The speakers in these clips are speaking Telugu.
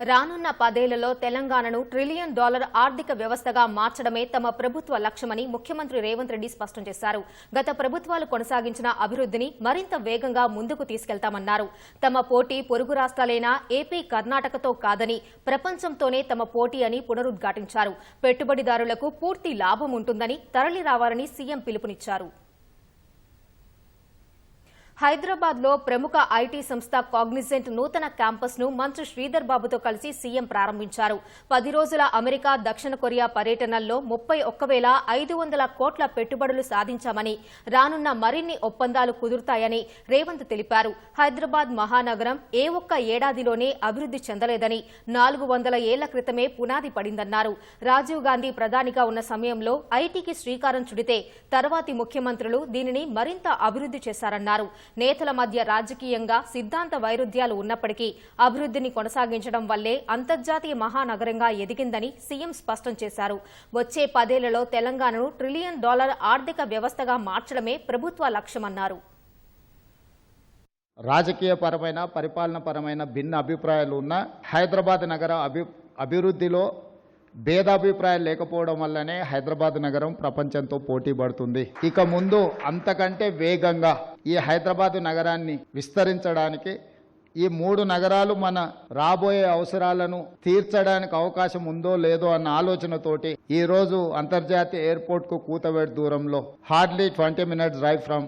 రానున్న పదేళ్ళలో తెలంగాణను ట్రిలియన్ డాలర్ ఆర్థిక వ్యవస్థగా మార్చడమే తమ ప్రభుత్వ లక్ష్యమని ముఖ్యమంత్రి రేవంత్ రెడ్డి స్పష్టం చేశారు. గత ప్రభుత్వాలు కొనసాగించిన అభివృద్ధిని మరింత వేగంగా ముందుకు తీసుకెళ్తామన్నారు. తమ పోటీ పొరుగు రాష్ట్రాలైన ఏపీ కర్ణాటకతో కాదని ప్రపంచంతోనే తమ పోటీ అని పునరుద్ఘాటించారు. పెట్టుబడిదారులకు పూర్తి లాభం ఉంటుందని తరలి రావాలని సీఎం పిలుపునిచ్చారు. హైదరాబాద్లో ప్రముఖ ఐటీ సంస్థ కాగ్నిజెంట్ నూతన క్యాంపస్ను మంత్రి శ్రీధర్ బాబుతో కలిసి సీఎం ప్రారంభించారు. పది రోజుల అమెరికా దక్షిణ కొరియా పర్యటనల్లో ముప్పై ఒక్క వేల ఐదు వందల కోట్ల పెట్టుబడులు సాధించామని రానున్న మరిన్ని ఒప్పందాలు కుదురుతాయని రేవంత్ తెలిపారు. హైదరాబాద్ మహానగరం ఏ ఒక్క ఏడాదిలోనే అభివృద్ది చెందలేదని నాలుగు వందల ఏళ్ళ క్రితమే పునాది పడిందన్నారు. రాజీవ్ గాంధీ ప్రధానిగా ఉన్న సమయంలో ఐటీకి శ్రీకారం చుడితే తర్వాతి ముఖ్యమంత్రులు దీనిని మరింత అభివృద్ది చేశారన్నారు. నేతల మధ్య రాజకీయంగా సిద్ధాంత వైరుధ్యాలు ఉన్నప్పటికీ అభివృద్ధిని కొనసాగించడం వల్లే అంతర్జాతీయ మహానగరంగా ఎదిగిందని సీఎం స్పష్టం చేశారు. వచ్చే పదేళ్ళలో తెలంగాణను ట్రిలియన్ డాలర్ ఆర్థిక వ్యవస్థగా మార్చడమే ప్రభుత్వ లక్ష్యమన్నారు. రాజకీయపరమైన పరిపాలన పరమైన భిన్న అభిప్రాయాలు ఉన్న హైదరాబాద్ నగర అభి అభివృద్ధిలో భేదాభిప్రాయాలు లేకపోవడం వల్లనే హైదరాబాద్ నగరం ప్రపంచంతో పోటీ పడుతుంది. ఇక ముందు అంతకంటే వేగంగా ఈ హైదరాబాద్ నగరాన్ని విస్తరించడానికి ఈ మూడు నగరాలు మన రాబోయే అవసరాలను తీర్చడానికి అవకాశం ఉందో లేదో అన్న ఆలోచనతోటి ఈరోజు అంతర్జాతీయ ఎయిర్పోర్ట్కు కూతవేడు దూరంలో hardly twenty minutes drive from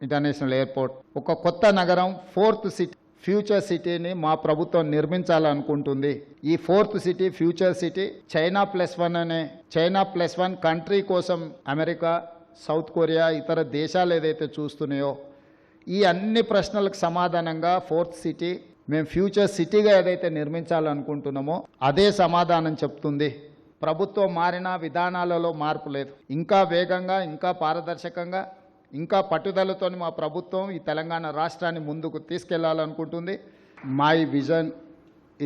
international airport. ఒక కొత్త నగరం ఫోర్త్ సిటీ. ఫ్యూచర్ సిటీని మా ప్రభుత్వం నిర్మించాలనుకుంటుంది. ఈ fourth city future city China plus one అనే చైనా ప్లస్ వన్ కంట్రీ కోసం అమెరికా సౌత్ కొరియా ఇతర దేశాలు ఏదైతే చూస్తున్నాయో ఈ అన్ని ప్రశ్నలకు సమాధానంగా ఫోర్త్ సిటీ మేము ఫ్యూచర్ సిటీగా ఏదైతే నిర్మించాలనుకుంటున్నామో అదే సమాధానం చెప్తుంది. ప్రభుత్వం మారిన విధానాలలో మార్పు లేదు. ఇంకా వేగంగా ఇంకా పారదర్శకంగా ఇంకా పట్టుదలతో మా ప్రభుత్వం ఈ తెలంగాణ రాష్ట్రాన్ని ముందుకు తీసుకెళ్ళాలనుకుంటుంది. My vision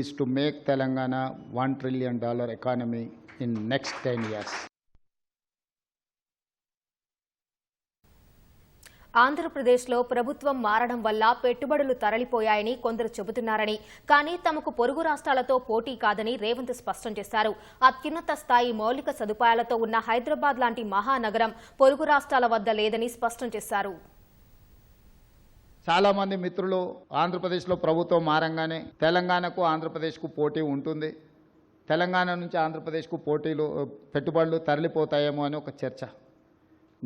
is to make Telangana one trillion dollar economy in next ten years ఆంధ్రప్రదేశ్లో ప్రభుత్వం మారడం వల్ల పెట్టుబడులు తరలిపోయాయని కొందరు చెబుతున్నారని కానీ తమకు పొరుగు రాష్ట్రాలతో పోటీ కాదని రేవంత్ స్పష్టం చేశారు. అత్యున్నత స్థాయి మౌలిక సదుపాయాలతో ఉన్న హైదరాబాద్ లాంటి మహానగరం పొరుగు రాష్ట్రాల వద్ద లేదని స్పష్టం చేశారు. చాలామంది మిత్రులు ఆంధ్రప్రదేశ్లో ప్రభుత్వం మారంగానే తెలంగాణకు ఆంధ్రప్రదేశ్కు పోటీ ఉంటుంది. తెలంగాణ నుంచి ఆంధ్రప్రదేశ్కు పోటీలు పెట్టుబడులు తరలిపోతాయేమో అని ఒక చర్చ.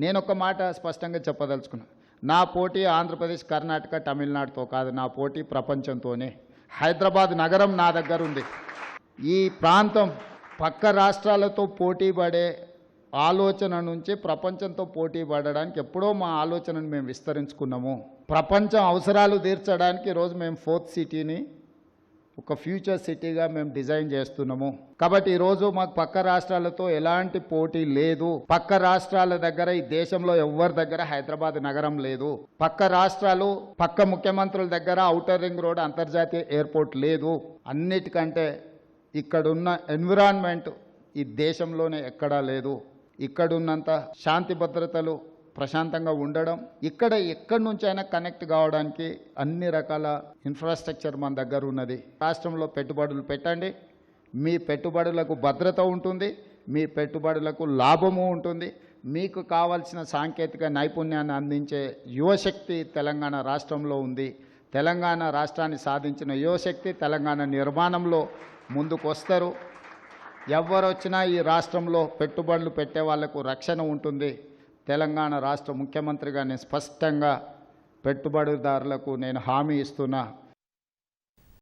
నేను ఒక మాట స్పష్టంగా చెప్పదలుచుకున్నా. నా పోటీ ఆంధ్రప్రదేశ్ కర్ణాటక తమిళనాడుతో కాదు నా పోటీ ప్రపంచంతోనే. హైదరాబాద్ నగరం నా దగ్గర ఉంది. ఈ ప్రాంతం పక్క రాష్ట్రాలతో పోటీ పడే ఆలోచన నుంచి ప్రపంచంతో పోటీ పడడానికి ఎప్పుడో మా ఆలోచనను మేము విస్తరించుకున్నాము. ప్రపంచం అవసరాలు తీర్చడానికి ఈరోజు మేము ఫోర్త్ సిటీని ఒక ఫ్యూచర్ సిటీగా మేము డిజైన్ చేస్తున్నాము. కాబట్టి ఈరోజు మాకు పక్క రాష్ట్రాలతో ఎలాంటి పోటీ లేదు. పక్క రాష్ట్రాల దగ్గర ఈ దేశంలో ఎవరి దగ్గర హైదరాబాద్ నగరం లేదు. పక్క రాష్ట్రాలు పక్క ముఖ్యమంత్రుల దగ్గర ఔటర్ రింగ్ రోడ్ అంతర్జాతీయ ఎయిర్పోర్ట్ లేదు. అన్నిటికంటే ఇక్కడున్న ఎన్విరాన్మెంట్ ఈ దేశంలోనే ఎక్కడా లేదు. ఇక్కడున్నంత శాంతి భద్రతలు ప్రశాంతంగా ఉండడం ఇక్కడ ఎక్కడి నుంచైనా కనెక్ట్ కావడానికి అన్ని రకాల ఇన్ఫ్రాస్ట్రక్చర్ మన దగ్గర ఉన్నది. రాష్ట్రంలో పెట్టుబడులు పెట్టండి. మీ పెట్టుబడులకు భద్రత ఉంటుంది. మీ పెట్టుబడులకు లాభము ఉంటుంది. మీకు కావాల్సిన సాంకేతిక నైపుణ్యాన్ని అందించే యువశక్తి తెలంగాణ రాష్ట్రంలో ఉంది. తెలంగాణ రాష్ట్రాన్ని సాధించిన యువశక్తి తెలంగాణ నిర్మాణంలో ముందుకు వస్తారు ఎవరొచ్చినా ఈ రాష్ట్రంలో పెట్టుబడులు పెట్టే వాళ్ళకు రక్షణ ఉంటుంది. తెలంగాణ రాష్ట్ర ముఖ్యమంత్రిగా నేను స్పష్టంగా పెట్టుబడిదారులకు నేను హామీ ఇస్తున్నా.